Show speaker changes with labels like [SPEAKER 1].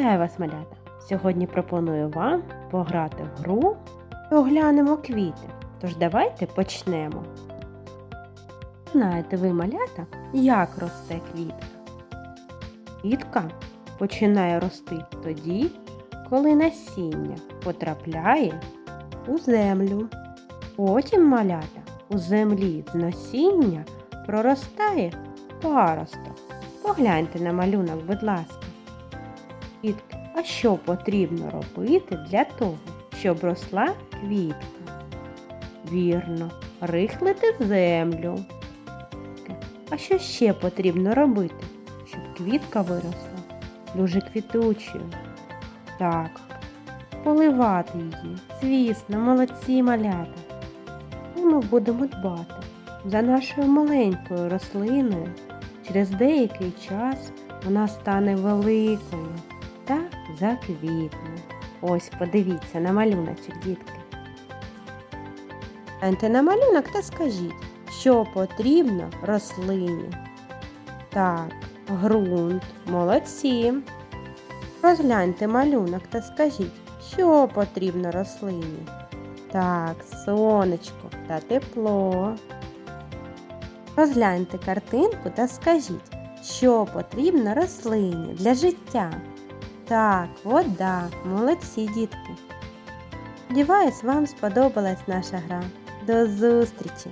[SPEAKER 1] Вітаю вас, малята! Сьогодні пропоную вам пограти в гру і оглянемо квіти. Тож давайте почнемо. Знаєте ви, малята, як росте квітка? Квітка починає рости тоді, коли насіння потрапляє у землю. Потім малята у землі з насіння проростає паросток. Погляньте на малюнок, будь ласка. Квітки, а що потрібно робити для того, щоб росла квітка? Вірно, рихлити землю. А що ще потрібно робити, щоб квітка виросла дуже квітучою? Так, поливати її. Звісно, молодці малята. І ми будемо дбати за нашою маленькою рослиною. Через деякий час вона стане великою та заквітне. Ось подивіться на малюночок, дітки. Гляньте на малюнок та скажіть, що потрібно рослині. Так, ґрунт, молодці. Розгляньте малюнок та скажіть, що потрібно рослині. Так, сонечко та тепло. Розгляньте картинку та скажіть, що потрібно рослині для життя. Так, вода, молодці дітки. Сподіваюсь, вам сподобалась наша гра. До зустрічі!